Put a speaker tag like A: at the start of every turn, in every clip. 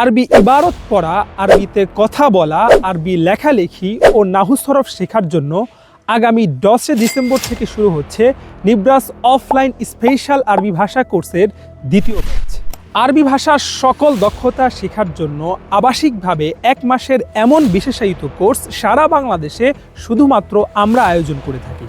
A: আরবি ইবারত পড়া, আরবিতে কথা বলা, আরবি লেখালেখি ও নাহুসরফ শেখার জন্য আগামী দশে ডিসেম্বর থেকে শুরু হচ্ছে নিব্রাস অফলাইন স্পেশাল আরবি ভাষা কোর্সের দ্বিতীয় ব্যাচ। আরবি ভাষার সকল দক্ষতা শেখার জন্য আবাসিকভাবে এক মাসের এমন বিশেষায়িত কোর্স সারা বাংলাদেশে শুধুমাত্র আমরা আয়োজন করে থাকি।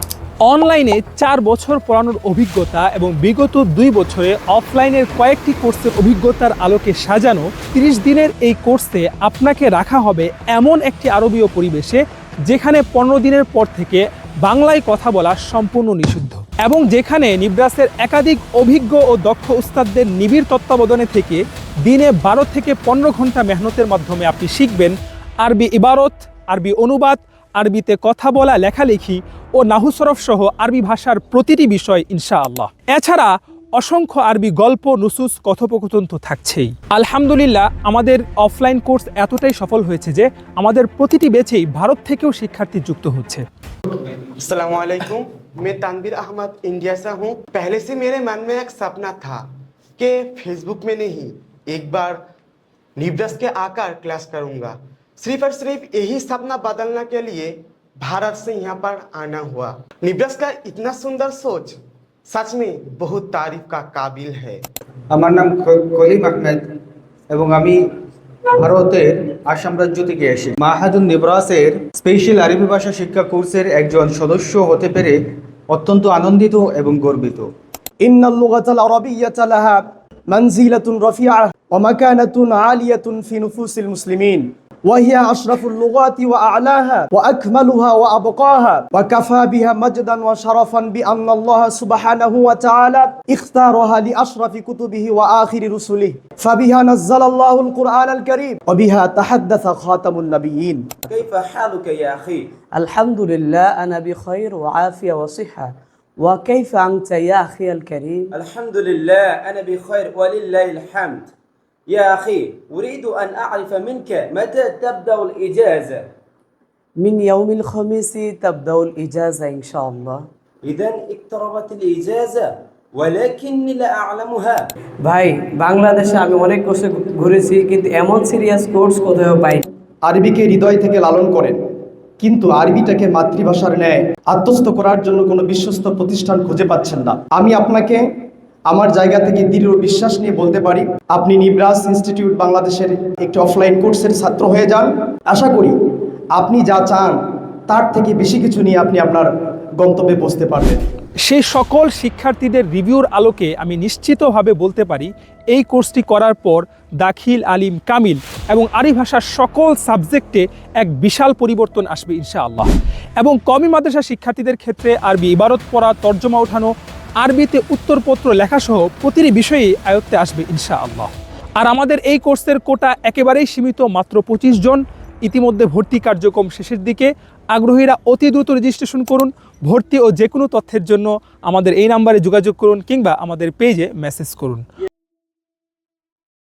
A: অনলাইনে চার বছর পড়ানোর অভিজ্ঞতা এবং বিগত দুই বছরে অফলাইনের কয়েকটি কোর্সের অভিজ্ঞতার আলোকে সাজানো তিরিশ দিনের এই কোর্সে আপনাকে রাখা হবে এমন একটি আরবীয় পরিবেশে যেখানে পনেরো দিনের পর থেকে বাংলায় কথা বলা সম্পূর্ণ নিষিদ্ধ। এবং যেখানে নিব্রাসের একাধিক অভিজ্ঞ ও দক্ষ উস্তাদদের নিবিড় তত্ত্বাবধানে থেকে দিনে বারো থেকে পনেরো ঘণ্টা মেহনতের মাধ্যমে আপনি শিখবেন আরবি ইবারত, আরবি অনুবাদ আরবিতে কথা বলা লেখালেখি ও নাহুসরফ সহ আরবি ভাষার প্রতিটি বিষয় ইনশাআল্লাহ এছাড়া অসংখ্য আরবি গল্প নুসুস কথোপকথন তো থাকছেই আলহামদুলিল্লাহ আমাদের অফলাইন কোর্স এতটাই সফল হয়েছে যে আমাদের প্রতিটি বেচেই ভারত থেকেও শিক্ষার্থী যুক্ত হচ্ছে
B: असलकुम मैं तानवीर अहमद इंडिया से हूँ पहले से मेरे मन में एक सपना था कि फेसबुक में नहीं एक बार निब्रस के आकर क्लास करूँगा सिर्फ और सिर्फ यही सपना बदलने के लिए भारत से यहाँ पर आना हुआ। निवेश का इतना सुंदर सोच सच में बहुत तारीफ का काबिल है।
C: আমার নাম কলিম আহমেদ এবং আমি ভারতের আসাম রাজ্য থেকে এসে মাহাদুন নিবরাসের স্পেশাল আরবি ভাষা শিক্ষা কোর্সের একজন সদস্য হতে পেরে অত্যন্ত আনন্দিত এবং গর্বিত।
D: ইন্নাল লুগাতাল আরাবিয়াতা লাহা মানজিলাতুন রাফিআ ওয়া মাকানাতুন আলিয়াতুন ফি নুফুসিল মুসলিমিন। وهي أشرف اللغات وأعلاها وأكملها وأبقاها. وكفى بها مجدا وشرفا بأن الله سبحانه وتعالى اختارها لأشرف كتبه وآخر رسله. فبها نزل الله القرآن الكريم وبها تحدث خاتم النبيين.
E: كيف حالك يا أخي؟
F: الحمد لله أنا بخير وعافية وصحة. وكيف أنت يا أخي الكريم؟
E: الحمد لله أنا بخير ولله الحمد. يا أخي أريد أن أعرف منك متى تبدأ الإجازة
F: من يوم الخميس تبدأ الإجازة إن شاء الله
E: إذا اقتربت الإجازة ولكني لا أعلمها
F: ভাই বাংলাদেশে আমি অনেক কোর্সে ঘুরেছি কিন্তু এমন সিরিয়াস কোর্স কোথাও পাই
D: আরবিকে হৃদয় থেকে লালন করেন কিন্তু আরবিটাকে মাতৃভাষার ন্যায় আত্মস্থ করার জন্য কোনো বিশ্বস্ত প্রতিষ্ঠান খুঁজে পাচ্ছেন না আমি আপনাকে আমার জায়গা থেকে দৃঢ় বিশ্বাস নিয়ে বলতে পারি, আপনি নিব্রাস ইনস্টিটিউট বাংলাদেশের একটি অফলাইন কোর্সের ছাত্র হয়ে যান। আশা করি আপনি যা চান, তার থেকে বেশি কিছু নিয়ে আপনি আপনার গন্তব্যে পৌঁছতে পারবেন।
A: সেই সকল শিক্ষার্থীদের রিভিউর আলোকে আমি নিশ্চিতভাবে বলতে পারি, এই কোর্সটি করার পর দাখিল আলিম কামিল এবং আরি ভাষার সকল সাবজেক্টে এক বিশাল পরিবর্তন আসবে ইনশাআল্লাহ। এবং কমি মাদ্রাসা শিক্ষার্থীদের ক্ষেত্রে আরবি ইবারত পড়া, তর্জমা ওঠানো আরবিতে উত্তরপত্র লেখাসহ প্রতিটি বিষয়েই আয়ত্তে আসবে ইনশা আল্লাহ আর আমাদের এই কোর্সের কোটা একেবারেই সীমিত, মাত্র পঁচিশ জন। ইতিমধ্যে ভর্তি কার্যক্রম শেষের দিকে। আগ্রহীরা অতি দ্রুত রেজিস্ট্রেশন করুন। ভর্তি ও যে কোনো তথ্যের জন্য আমাদের এই নাম্বারে যোগাযোগ করুন কিংবা আমাদের পেজে মেসেজ করুন।